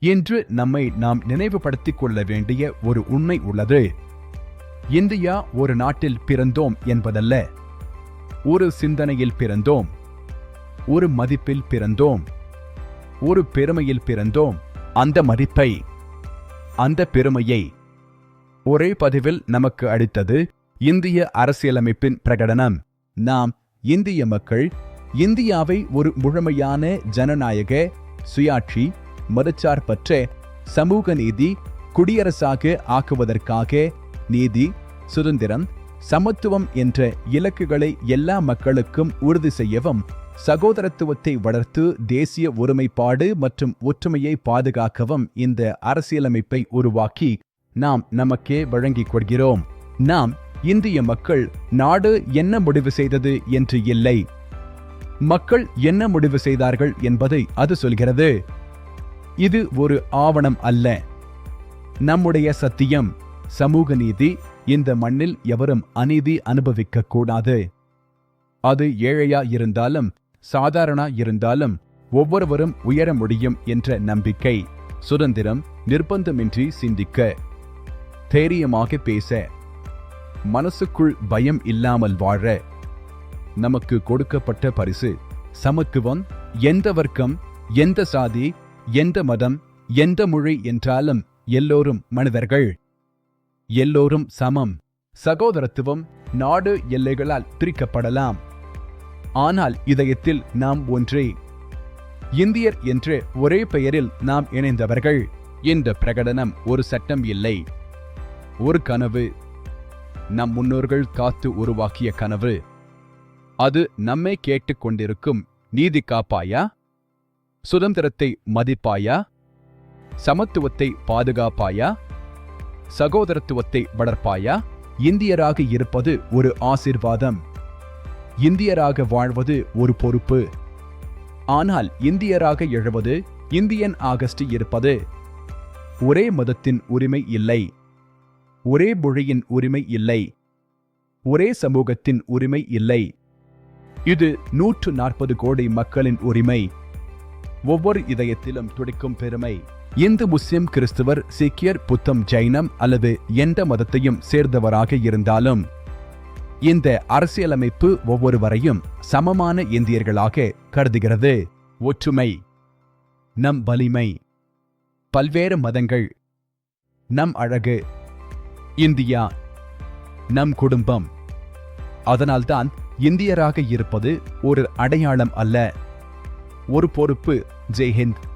என்று நம்மை நாம் நினைவுபடுத்திக் கொள்ள வேண்டிய ஒரு உண்மை உள்ளது. இந்தியா ஒரு நாட்டில் பிறந்தோம் என்பதல்ல. ஒரு சிந்தனையில் பிறந்தோம். ஒரு மதிப்பில் பிறந்தோம். ஒரு பெருமையில் பிறந்தோம். அந்த மதிப்பை அந்த பெருமையை ஒரே பதிவில் நமக்கு அளித்தது இந்திய அரசியலமைப்பின் பிரகடனம். நாம் இந்திய மக்கள் இந்தியாவை ஒரு முழுமையான ஜனநாயக சுயாட்சி மதச்சார்பற்ற சமூக நீதி குடியரசாக ஆக்குவதற்காக நீதி சுதந்திரம் சமத்துவம் என்ற இலக்குகளை எல்லா மக்களுக்கும் உறுதி செய்யவும் சகோதரத்துவத்தை வளர்த்து தேசிய ஒருமைப்பாடு மற்றும் ஒற்றுமையை பாதுகாக்கவும் இந்த அரசியலமைப்பை உருவாக்கி நாம் நமக்கே வழங்கிக் கொள்கிறோம். நாம் இந்திய மக்கள் நாடு என்ன முடிவு செய்தது என்று இல்லை. மக்கள் என்ன முடிவு செய்தார்கள் என்பதை அது சொல்கிறது. இது ஒரு ஆவணம் அல்ல. நம்முடைய சத்தியம் சமூக நீதி இந்த மண்ணில் எவரும் அநீதி அனுபவிக்க கூடாது அது ஏழையா இருந்தாலும் சாதாரணா இருந்தாலும் ஒவ்வொருவரும் உயர முடியும் என்ற நம்பிக்கை சுதந்திரம் நிர்பந்தமின்றி சிந்திக்க தைரியமாக பேச மனசுக்குள் பயம் இல்லாமல் வாழ நமக்கு கொடுக்கப்பட்ட பரிசு சமத்துவம் எந்த வர்க்கம் எந்த சாதி எந்த மதம் எந்த மொழி என்றாலும் எல்லோரும் மனிதர்கள். எல்லோரும் சமம். சகோதரத்துவம் நாடு எல்லைகளால் பிரிக்கப்படலாம். ஆனால் இதயத்தில் நாம் ஒன்றே. இந்தியர் என்று ஒரே பெயரில் நாம் இணைந்தவர்கள். என்ற பிரகடனம் ஒரு சட்டம் இல்லை. ஒரு கனவு. நம் முன்னோர்கள் காத்து உருவாக்கிய கனவு. அது நம்மை கேட்டுக்கொண்டிருக்கும் நீதி காப்பாயா? சுதந்திரத்தை மதிப்பாயா? சமத்துவத்தை பாதுகாப்பாயா? சகோதரத்துவத்தை வளர்ப்பாயா? இந்தியராக இருப்பது ஒரு ஆசிர்வாதம். இந்தியராக வாழ்வது ஒரு பொறுப்பு. ஆனால் இந்தியராக எழுவது இந்தியன் ஆகஸ்ட் இருப்பது. ஒரே மதத்தின் உரிமை இல்லை. ஒரே மொழியின் உரிமை இல்லை. ஒரே சமூகத்தின் உரிமை இல்லை. இது நூற்று நாற்பது கோடி மக்களின் உரிமை. ஒவ்வொரு இதயத்திலும் துடிக்கும் பெருமை. இந்து முஸ்லிம் கிறிஸ்துவர் சீக்கியர் புத்தம் ஜைனம் அல்லது எந்த மதத்தையும் சேர்ந்தவராக இருந்தாலும் இந்த அரசியலமைப்பு ஒவ்வொருவரையும் சமமான இந்தியர்களாக கருதுகிறது. ஒற்றுமை நம் வலிமை பல்வேறு மதங்கள் நம் அழகு இந்தியா நம் குடும்பம். அதனால்தான் இந்தியராக இருப்பது ஒரு அடையாளம் அல்ல. ஒரு பொறுப்பு. ஜெய்ஹிந்த்.